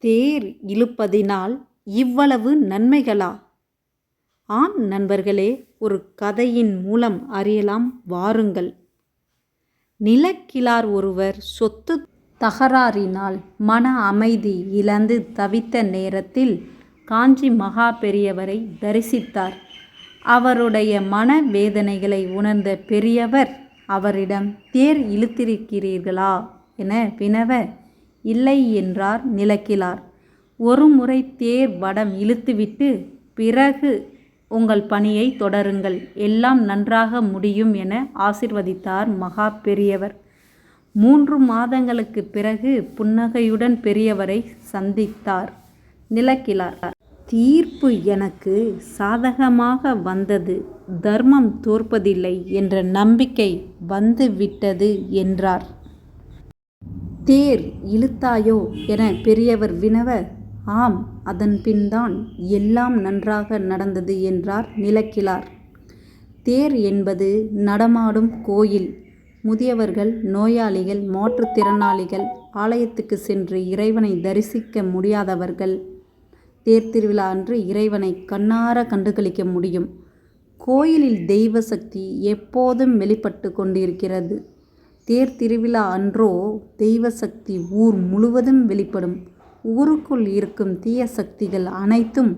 தேர் இழுப்பதினால் இவ்வளவு நன்மைகளா? ஆம் நண்பர்களே ஒரு கதையின் மூலம் அறியலாம் வாருங்கள். நிலக்கிழார் ஒருவர் சொத்து தகராறினால் மன அமைதி இழந்து தவித்த நேரத்தில் காஞ்சி மகா பெரியவரை தரிசித்தார். அவருடைய மன வேதனைகளை உணர்ந்த பெரியவர் அவரிடம் தேர் இழுத்திருக்கிறீர்களா? என வினவ இல்லை என்றார் நிலக்கிழார். ஒரு முறை தேர் வடம் இழுத்துவிட்டு பிறகு உங்கள் பணியை தொடருங்கள். எல்லாம் நன்றாக முடியும் என ஆசிர்வதித்தார் மகா பெரியவர். மூன்று மாதங்களுக்கு பிறகு புன்னகையுடன் பெரியவரை சந்தித்தார் நிலக்கிழார். தீர்ப்பு எனக்கு சாதகமாக வந்தது. தர்மம் தோற்பதில்லை என்ற நம்பிக்கை வந்துவிட்டது என்றார். தேர் இழுத்தாயோ என பெரியவர் வினவ ஆம் அதன் பின்தான் எல்லாம் நன்றாக நடந்தது என்றார் நிலக்கிழார். தேர் என்பது நடமாடும் கோயில். முதியவர்கள் நோயாளிகள் மாற்றுத்திறனாளிகள் ஆலயத்துக்கு சென்று இறைவனை தரிசிக்க முடியாதவர்கள். தேர் திருவிழா அன்று இறைவனை கண்ணார கண்டுகளிக்க முடியும். கோயிலில் தெய்வ சக்தி எப்போதும் வெளிப்பட்டு கொண்டிருக்கிறது. தேர் திருவிழா அன்றோ தெய்வ சக்தி ஊர் முழுவதும் வெளிப்படும். ஊருக்குள் இருக்கும் தீய சக்திகள் அனைத்தும்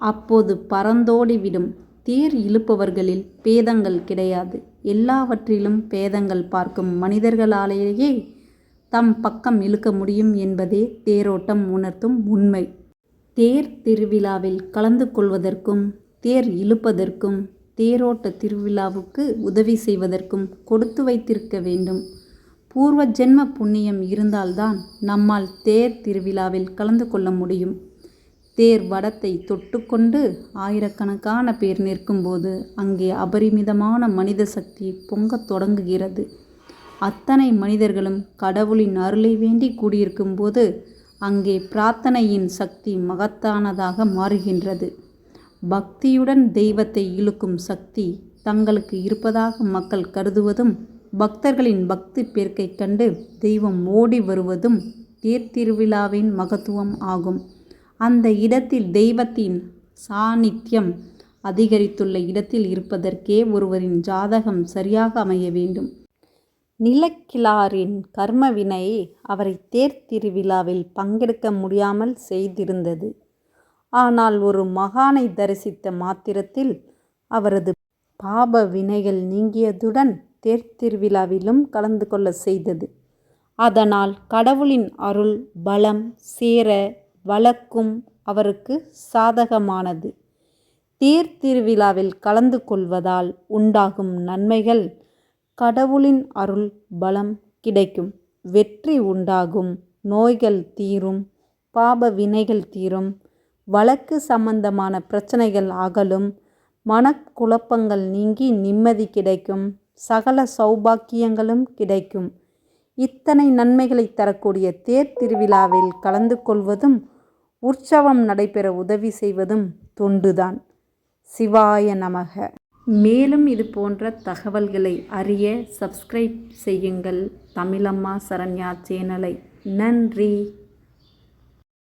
அப்போது பறந்தோடிவிடும். தேர் இழுப்பவர்களில் பேதங்கள் கிடையாது. எல்லாவற்றிலும் பேதங்கள் பார்க்கும் மனிதர்களாலேயே தம் பக்கம் இழுக்க முடியும் என்பதே தேரோட்டம் உணர்த்தும் உண்மை. தேர் திருவிழாவில் கலந்து கொள்வதற்கும் தேர் இழுப்பதற்கும் தேரோட்ட திருவிழாவுக்கு உதவி செய்வதற்கும் கொடுத்து வைத்திருக்க வேண்டும். பூர்வ ஜென்ம புண்ணியம் இருந்தால்தான் நம்மால் தேர் திருவிழாவில் கலந்து கொள்ள முடியும். தேர் வடத்தை தொட்டுக்கொண்டு ஆயிரக்கணக்கான பேர் நிற்கும்போது அங்கே அபரிமிதமான மனித சக்தி பொங்கத் தொடங்குகிறது. அத்தனை மனிதர்களும் கடவுளின் அருளை வேண்டி கூடியிருக்கும்போது அங்கே பிரார்த்தனையின் சக்தி மகத்தானதாக மாறுகின்றது. பக்தியுடன் தெய்வத்தை இழுக்கும் சக்தி தங்களுக்கு இருப்பதாக மக்கள் கருதுவதும் பக்தர்களின் பக்தி பேர்க்கை கண்டு தெய்வம் ஓடி வருவதும் தேர்த்திருவிழாவின் மகத்துவம் ஆகும். அந்த இடத்தில் தெய்வத்தின் சாநித்தியம் அதிகரித்துள்ள இடத்தில் இருப்பதற்கே ஒருவரின் ஜாதகம் சரியாக அமைய வேண்டும். நிலக்கிழாரின் கர்மவினை அவரை தேர்த்திருவிழாவில் பங்கெடுக்க முடியாமல் செய்திருந்தது. ஆனால் ஒரு மகானை தரிசித்த மாத்திரத்தில் அவரது பாப வினைகள் நீங்கியதுடன் தேர்த்திருவிழாவிலும் கலந்து கொள்ள செய்தது. அதனால் கடவுளின் அருள் பலம் சேர வழக்கும் அவருக்கு சாதகமானது. தேர் திருவிழாவில் கலந்து கொள்வதால் உண்டாகும் நன்மைகள் கடவுளின் அருள் பலம் கிடைக்கும். வெற்றி உண்டாகும். நோய்கள் தீரும். பாப வினைகள் தீரும். வழக்கு சம்பந்தமான பிரச்சனைகள் அகலும் மனக்குழப்பங்கள் நீங்கி நிம்மதி கிடைக்கும் சகல சௌபாக்கியங்களும் கிடைக்கும். இத்தனை நன்மைகளை தரக்கூடிய தேர் திருவிழாவில் கலந்து கொள்வதும் உற்சவம் நடைபெற உதவி செய்வதும் தொண்டுதான். சிவாய நமக. மேலும் இது போன்ற தகவல்களை அறிய சப்ஸ்கிரைப் செய்யுங்கள். தமிழம்மா சரண்யா சேனலை. நன்றி.